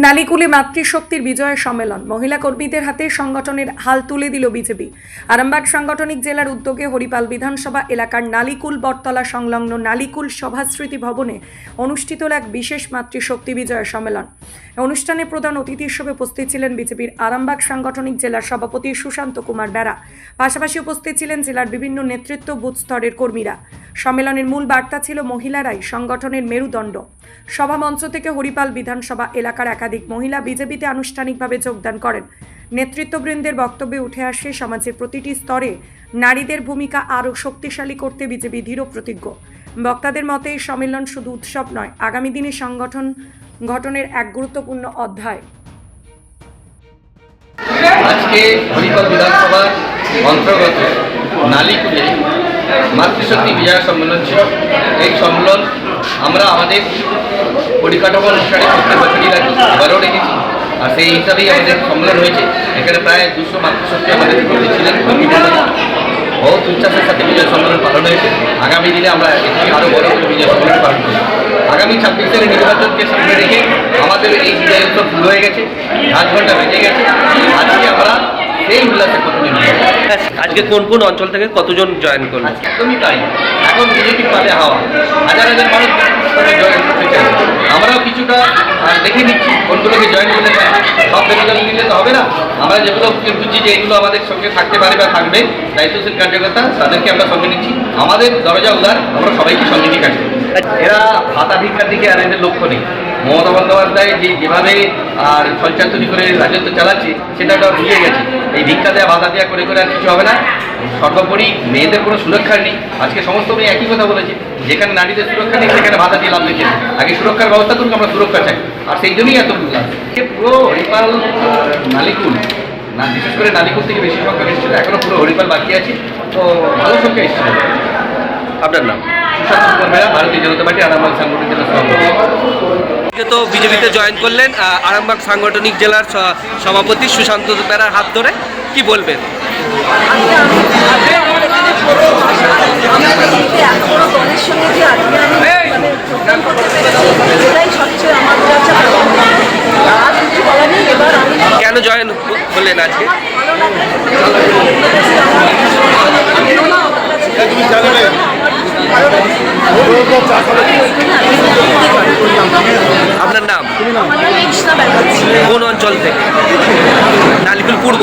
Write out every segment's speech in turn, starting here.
নালিকুলে মাতৃশক্তির বিজয় সম্মেলন। মহিলা কর্মীদের হাতে সংগঠনের হাল তুলে দিল বিজেপি। আরামবাগ সাংগঠনিক জেলার উদ্যোগে হরিপাল বিধানসভা এলাকার নালিকুল বটতলা সংলগ্ন নালিকুল সভাস্মৃতি ভবনে অনুষ্ঠিত হল এক বিশেষ মাতৃশক্তি বিজয় সম্মেলন। অনুষ্ঠানে প্রধান অতিথি হিসেবে উপস্থিত ছিলেন বিজেপির আরামবাগ সাংগঠনিক জেলার সভাপতি সুশান্ত কুমার বেরা পাশাপাশি উপস্থিত ছিলেন জেলার বিভিন্ন নেতৃত্ব বুথ স্তরের কর্মীরা। সম্মেলনের মূল বার্তা ছিল মহিলারাই সংগঠনের মেরুদণ্ড। সভা মঞ্চ থেকে হরিপাল বিধানসভা এলাকার একাধিক মহিলা বিজেপিতে আনুষ্ঠানিকভাবে যোগদান করেন। নেতৃত্ববৃন্দের বক্তব্যে উঠে আসে, সমাজের প্রতিটি স্তরে নারীদের ভূমিকা আরও শক্তিশালী করতে বিজেপি দৃঢ় প্রতিজ্ঞ। বক্তাদের মতে, এই সম্মেলন শুধু উৎসব নয়, আগামী দিনে সংগঠন, গঠনের এক গুরুত্বপূর্ণ অধ্যায়। আজকে বিধানসভার অন্তর্গত নালিকুলে মাতৃশক্তি বিজয় সম্মেলন ছিল। এই সম্মেলন আমরা আমাদের পরিকাঠামো অনুসারে প্রত্যেক বছরই রাখি এবারও রেখেছি। আর সেই হিসাবেই আমাদের সম্মেলন হয়েছে। এখানে প্রায় দুশো মাতৃশক্তি আমাদের ছিলেন। বহুত উচ্ছ্বাসের সাথে বিজয় সম্মেলন পালন হয়েছে। আগামী দিনে আমরা এটি আরও বড় করে বিজয় সম্মেলন পালন করব। আগামী ছাব্বিশের নির্বাচনকে সামনে রেখে আমাদের এই বিজয় উৎসব শুরু হয়ে গেছে। আধ ঘণ্টা বেজে গেছে। আজকে উল্লাসে আজকে কোন কোন অঞ্চল থেকে কতজন জয়েন করল? একদমই তাই। এখন বিজেপি পালে হাওয়া। হাজার হাজার মানুষ আমরাও কিছুটা দেখে নিচ্ছি কোনগুলোকে জয়েন করতে সব বেরোজগার দিলে তো হবে না। আমরা যেগুলো বুঝছি যে এগুলো আমাদের সঙ্গে থাকতে পারে বা থাকবে দায়িত্বশীল কার্যকর্তা তাদেরকে আমরা সঙ্গে নিচ্ছি। আমাদের দরজা উদার আমরা সবাইকে সঙ্গে নিয়ে কাজ এরা ভাতা ভিক্ষার দিকে আর এদের লক্ষ্য নেই। মমতা বন্দ্যোপাধ্যায় যে যেভাবে আর ছলচাতুরি করে রাজত্ব চালাচ্ছে সেটা বুঝে গেছে। এই ভিক্ষা দেওয়া ভাতা দেওয়া করে করে আর কিছু হবে না। সর্বোপরি মেয়েদের কোনো সুরক্ষা নেই। আজকে সমস্ত মেয়ে একই কথা বলেছে, যেখানে নারীদের সুরক্ষা নেই, সেখানে ভাতা দিয়ে লাভ দেখে আগে সুরক্ষার ব্যবস্থা করুন আমরা সুরক্ষা চাই। আর সেই জন্যই এত এ পুরো হরিপাল নালিকুল, না, বিশেষ করে নালিকুল থেকে বেশি সংখ্যা এসেছিল, এখনও পুরো হরিপাল বাকি আছে। তো ভালো সংখ্যা এসেছিল। আপনার নাম? সুশান্ত ভারতীয় জনতা পার্টি, আরামবাগ সাংগঠনিক জেলা সভাপতি। আজকে তো বিজেপিতে জয়েন করলেন আরামবাগ সাংগঠনিক জেলার সভাপতি সুশান্ত বেরার হাত ধরে কি বলবেন? কেন জয়েন যে এত বড় দলের সঙ্গে যে আজকে আমি মানে যোগদান করতে পেরেছি এটাই সবচেয়ে আমার কাছে ভালো লাগে। আর কিছু বলার নেই এবার আমি কেন জয়েন হলেন আজকে ভালো লাগে আপনার নাম? কোন অঞ্চল থেকে? নালিকুল পূর্ব?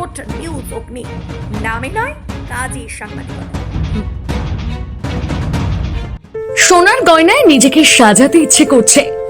রিপোর্ট নিউজ অগ্নি। নামে নয় কাজী সাংবাদিকতা। সোনার গয়নায় নিজেকে সাজাতে ইচ্ছে করছে।